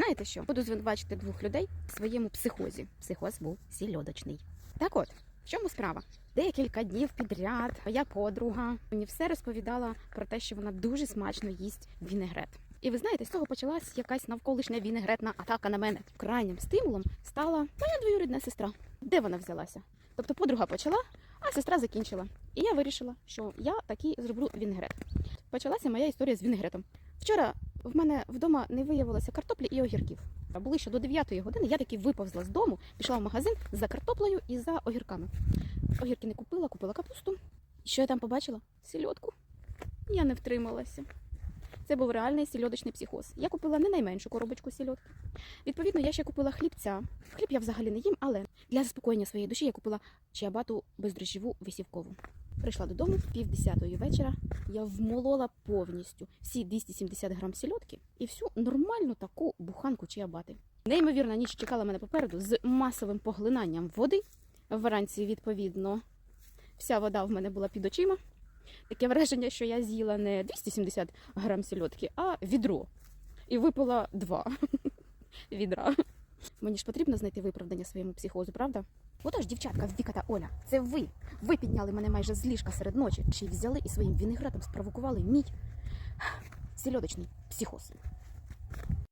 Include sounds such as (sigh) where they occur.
Знаєте що? Буду звинувачити двох людей в своєму психозі. Психоз був сільодочний. Так от, в чому справа? Декілька днів підряд моя подруга мені все розповідала про те, що вона дуже смачно їсть вінегрет. І ви знаєте, з цього почалась якась навколишня вінегретна атака на мене. Крайнім стимулом стала моя двоюрідна сестра. Де вона взялася? Тобто подруга почала, а сестра закінчила. І я вирішила, що я таки зроблю вінегрет. Почалася моя історія з вінегретом. Вчора в мене вдома не виявилося картоплі і огірків. Були ще до 9 години. Я таки виповзла з дому, пішла в магазин за картоплею і за огірками. Огірки не купила, купила капусту. Що я там побачила? Сільодку. Я не втрималася. Це був реальний сільодочний психоз. Я купила не найменшу коробочку сільодки. Відповідно, я ще купила хлібця. Хліб я взагалі не їм, але для заспокоєння своєї душі я купила чиабату бездрожжєву висівкову. Прийшла додому пів десятої вечора. Я вмолола повністю всі 270 грам сільодки і всю нормальну таку буханку чиабати. Неймовірна ніч чекала мене попереду з масовим поглинанням води. Вранці, відповідно, вся вода в мене була під очима. Таке враження, що я з'їла не 270 грам сільодки, а відро. І випила два (laughs) відра. Мені ж потрібно знайти виправдання своєму психозу, правда? Отож, дівчатка, Віка та Оля, це ви. Ви підняли мене майже з ліжка серед ночі, чи взяли і своїм вінегретом спровокували мій сільодочний психоз.